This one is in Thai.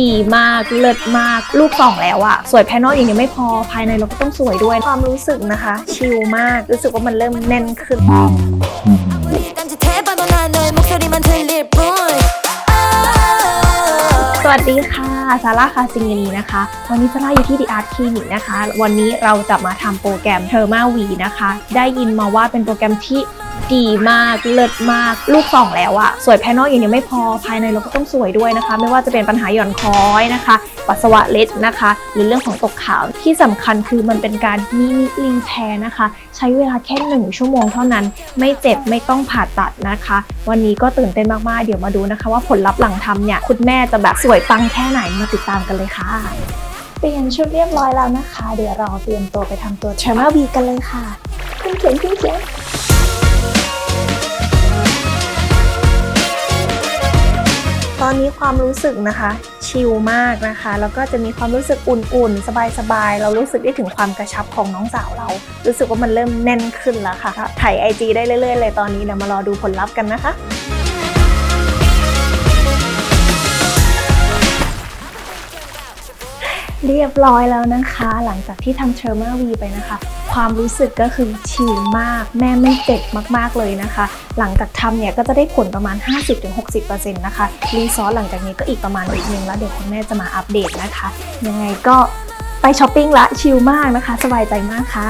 ดีมาก เลิศมาก ลูกสองแล้วอะสวยภายนอกอย่างเดียไม่พอ ภายในเราก็ต้องสวยด้วย ความรู้สึกนะคะ ชิลมาก รู้สึกว่ามันเริ่มแน่นขึ้น สวัสดีค่ะซาร่าคาซิงนีนะคะ วันนี้ซาร่าอยู่ที่ The Art Clinic นะคะ วันนี้เราจะมาทำโปรแกรมเทอร์มาวีนะคะ ได้ยินมาว่าเป็นโปรแกรมที่ ดีมาก เลิศมาก ลูกสองแล้วอะสวยภายนอกอย่างเดียวไม่พอภายในเราก็ต้องสวยด้วยนะคะ ไม่ว่าจะเป็นปัญหาหย่อนคล้อยนะคะ ปัสสาวะเล็ดนะคะ หรือเรื่องของตกขาวที่สำคัญคือมันเป็นการมินิรีแพร์นะคะ ใช้เวลาแค่หนึ่งชั่วโมงเท่านั้น ไม่เจ็บไม่ต้องผ่าตัดนะคะ วันนี้ก็ตื่นเต้นมากๆเดี๋ยวมาดูนะคะ ว่าผลลัพธ์หลังทำเนี่ยคุณแม่จะแบบสวยปังแค่ไหนมาติดตามกันเลยค่ะเปลี่ยนชุดเรียบร้อยแล้วนะคะ เดี๋ยวเราเตรียมตัวไปทำตัว t r a m a V กันเลยค่ะขึ้นเขียนขึ้นเขียน อนนี้ความรู้สึกนะคะชิลมากนะคะ แล้วก็จะมีความรู้สึกอุ่นๆ สบายๆ เรารู้สึกได้ถึงความกระชับของน้องสาวเรา รู้สึกว่ามันเริ่มแน่นขึ้นแล้วค่ะถ่ายไอจีได้เรื่อยๆ เลยตอนนี้เดี๋ยวมารอดูผลลัพธ์กันนะคะ เรียบร้อยแล้วนะคะ หลังจากที่ทำเทอร์มาวีไปนะคะ ความรู้สึกก็คือชิลมาก แม่ไม่เจ็บมากๆเลยนะคะ หลังจากทำเนี่ยก็จะได้ผลประมาณ 50-60%นะคะ รีซอสหลังจากนี้ก็อีกประมาณอีกนึงแล้วเดี๋ยวคุณแม่จะมาอัปเดตนะคะ ยังไงก็ไปช้อปปิ้งละชิลมากนะคะ สบายใจมากค่ะ